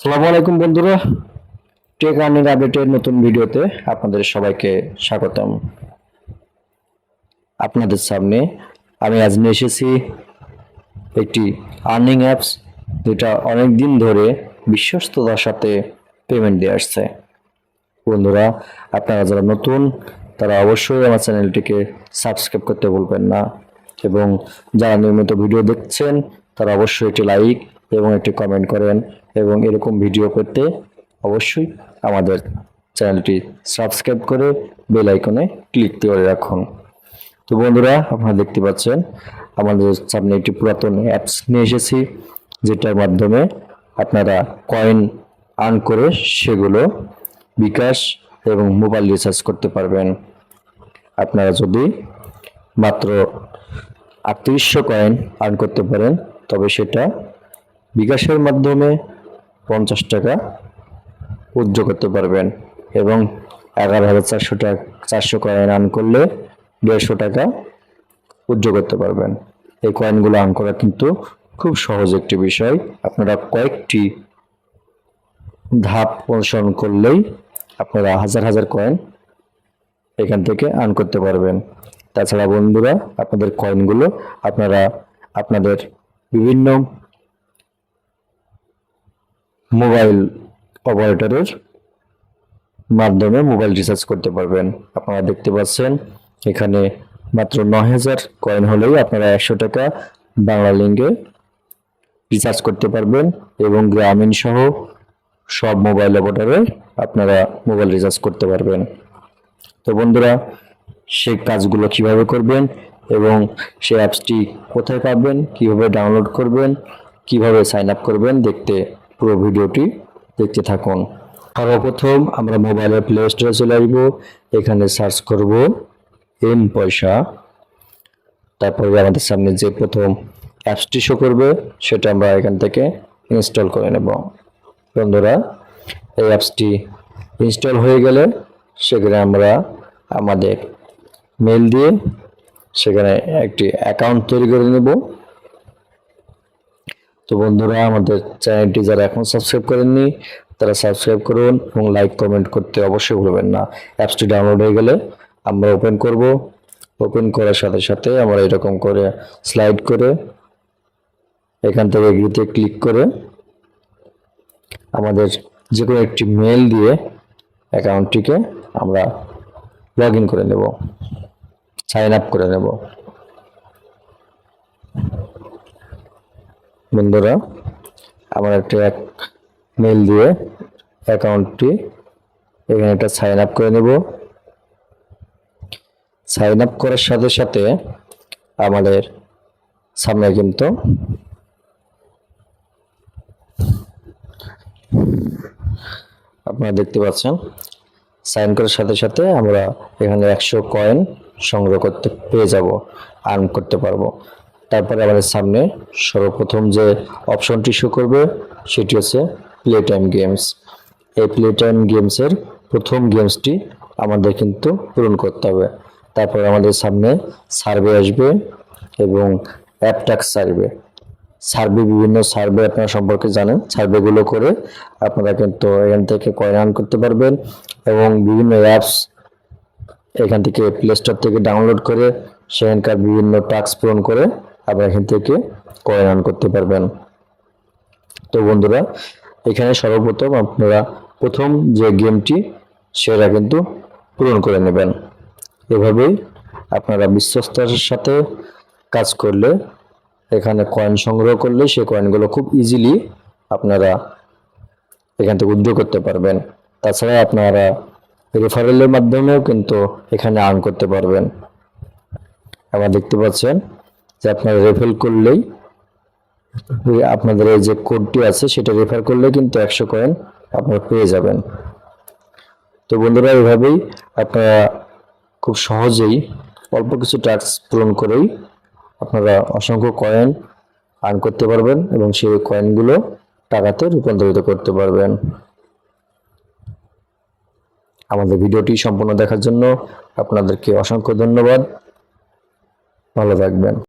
সালামু আলাইকুম বন্ধুরা। টেক আর্নিং আপডেটের নতুন ভিডিওতে আপনাদের সবাইকে স্বাগতম। আপনাদের সামনে আমি আজ নিয়ে এসেছি একটি আর্নিং অ্যাপস যেটা অনেক দিন ধরে বিশ্বস্ততার সাথে পেমেন্ট দিয়ে আসছে। বন্ধুরা, আপনারা যারা নতুন, তারা অবশ্যই আমার চ্যানেলটিকে সাবস্ক্রাইব করতে ভুলবেন না। এবং যারা নিয়মিত ভিডিও দেখছেন, তারা অবশ্যই একটি লাইক এবং একটি কমেন্ট করেন। এবং এরকম ভিডিও করতে অবশ্যই আমাদের চ্যানেলটি সাবস্ক্রাইব করে বেল আইকনে ক্লিক করে রাখুন। তো বন্ধুরা, আপনারা দেখতে পাচ্ছেন, আমাদের সামনে একটি পুরাতন অ্যাপস নিয়ে এসেছি, যেটার মাধ্যমে আপনারা কয়েন আর্ন করে সেগুলো বিকাশ এবং মোবাইল রিচার্জ করতে পারবেন। আপনারা যদি মাত্র আটত্রিশশো কয়েন আর্ন করতে পারেন, তবে সেটা বিকাশের মাধ্যমে টাকা উজ্জ্ব করতে পারবেন এবং এগারো হাজার চারশো টাকা, চারশো কয়েন আর্ন করলে দেড়শো টাকা উজ্জ্ব করতে পারবেন। এই কয়েনগুলো আর্ন করা কিন্তু খুব সহজ একটি বিষয়। আপনারা কয়েকটি ধাপ অনুসরণ করলেই আপনারা হাজার হাজার কয়েন এখান থেকে আর্ন করতে পারবেন। তাছাড়া বন্ধুরা, আপনাদের কয়েনগুলো আপনারা আপনাদের বিভিন্ন মোবাইল অপারেটরের মাধ্যমে মোবাইল রিচার্জ করতে পারবেন। আপনারা দেখতে পাচ্ছেন, এখানে মাত্র নয় হাজার কয়েন হলেই আপনারা একশো টাকা বাংলা লিঙ্কে রিচার্জ করতে পারবেন এবং গ্রামীণ সহ সব মোবাইল অপারেটরে আপনারা মোবাইল রিচার্জ করতে পারবেন। তো বন্ধুরা সেই কাজগুলো কীভাবে করবেন এবং সে অ্যাপসটি কোথায় পাবেন, কীভাবে ডাউনলোড করবেন, কীভাবে সাইন আপ করবেন দেখতে পুরো ভিডিওটি দেখতে থাকুন। সর্বপ্রথম আমরা মোবাইলের প্লে স্টোরে চলে আসব। এখানে সার্চ করব এম পয়সা তারপরে আমাদের সামনে যে প্রথম অ্যাপসটি শো করবে, সেটা আমরা এখান থেকে ইনস্টল করে নেব। বন্ধুরা, এই অ্যাপসটি ইনস্টল হয়ে গেলে সেখানে আমরা আমাদের মেল দিয়ে সেখানে একটি অ্যাকাউন্ট তৈরি করে নেব। তো বন্ধুরা, আমাদের চ্যানেলটি যারা এখন সাবস্ক্রাইব করেননি, তারা সাবস্ক্রাইব করুন এবং লাইক কমেন্ট করতে অবশ্যই ভুলবেন না। অ্যাপসটি ডাউনলোড হয়ে গেলে আমরা ওপেন করব। ওপেন করার সাথে সাথে আমরা এরকম করে স্লাইড করে এখান থেকে এগ্রিতে ক্লিক করে আমাদের যে কোনো একটি মেল দিয়ে অ্যাকাউন্টটিকে আমরা লগ করে নেব সাইন আপ করে নেব। বন্ধুরা, আমার একটা এক মেল দিয়ে অ্যাকাউন্টটি, এখানে একটা সাইন আপ করে নেব। সাইন আপ করার সাথে সাথে আমাদের সামনে কিন্তু আপনারা দেখতে পাচ্ছেন সাইন করার সাথে সাথে আমরা এখানে একশো কয়েন সংগ্রহ করতে, পেয়ে যাব আর্ন করতে পারব। তারপরে আমাদের সামনে সর্বপ্রথম যে অপশনটি শো করবে, সেটি হচ্ছে প্লে টাইম গেমস এই প্লে টাইম গেমসের প্রথম গেমসটি আমাদের কিন্তু পূরণ করতে হবে। তারপর আমাদের সামনে সার্ভে আসবে এবং অ্যাপটাক্স সার্ভে সার্ভে বিভিন্ন সার্ভে আপনারা সম্পর্কে জানেন। সার্ভেগুলো করে আপনারা কিন্তু এখান থেকে কয়েন আর্ন করতে পারবেন এবং বিভিন্ন অ্যাপস এখান থেকে প্লে স্টোর থেকে ডাউনলোড করে সেখানকার বিভিন্ন টাস্ক পূরণ করে আপনারা এখান থেকে কয়েন আর্ন করতে পারবেন। তো বন্ধুরা, এখানে সর্বপ্রথম আপনারা প্রথম যে গেমটি, সেটা কিন্তু পূরণ করে নেবেন। এভাবেই আপনারা বিশ্বস্তার সাথে কাজ করলে, এখানে কয়েন সংগ্রহ করলে সেই কয়েনগুলো খুব ইজিলি আপনারা এখান থেকে উদ্যোগ করতে পারবেন। তাছাড়া আপনারা রেফারেলের মাধ্যমেও কিন্তু এখানে আর্ন করতে পারবেন। আবার দেখতে পাচ্ছেন যে আপনারা রেফার করলেই আপনাদের এই যে কোডটি আছে, সেটা রেফার করলে কিন্তু একশো কয়েন আপনারা পেয়ে যাবেন। তো বন্ধুরা, এভাবেই আপনারা খুব সহজেই অল্প কিছু টাস্ক পূরণ করেই আপনারা অসংখ্য কয়েন আর্ন করতে পারবেন এবং সেই কয়েনগুলো টাকাতে রূপান্তরিত করতে পারবেন। আমাদের ভিডিওটি সম্পূর্ণ দেখার জন্য আপনাদেরকে অসংখ্য ধন্যবাদ। ভালো থাকবেন।